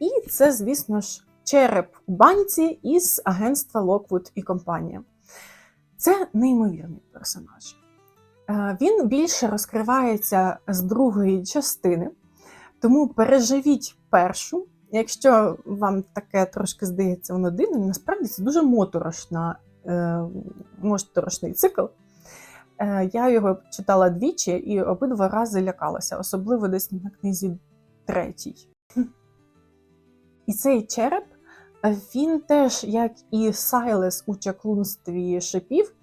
І це, звісно ж, череп у банці із агентства Lockwood і компанія. Це неймовірний персонаж. Е, Він більше розкривається з другої частини, тому переживіть першу. Якщо вам таке трошки здається воно дивним, насправді це дуже моторошна, е, моторошний цикл. Е, Я його читала двічі і обидва рази лякалася, особливо десь на книзі третій. І цей череп, е, він теж, як і Сайлес у чаклунстві шипів,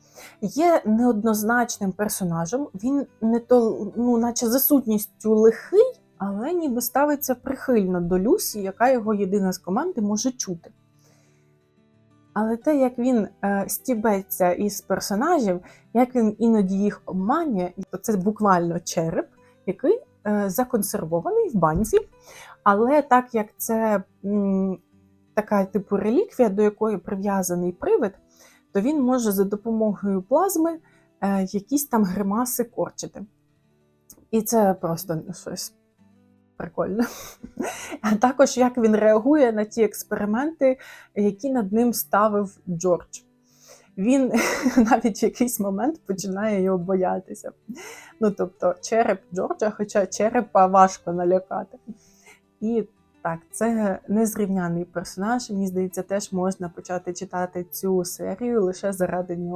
є неоднозначним персонажем. Він не то, ну, наче за сутністю лихий, але ніби ставиться прихильно до Люсі, яка його єдина з команди може чути. Але те, як він е, стібеться із персонажів, як він іноді їх обманює, то це буквально череп, який законсервований в банці. Але так як це така типу реліквія, до якої прив'язаний привид, то він може за допомогою плазми е, якісь там гримаси корчити. І це просто щось прикольне. А також як він реагує на ті експерименти, які над ним ставив Джордж. Він навіть в якийсь момент починає його боятися. Ну, тобто, череп Джорджа, хоча черепа важко налякати. І так, це незрівняний персонаж. Мені здається, теж можна почати читати цю серію лише заради нього.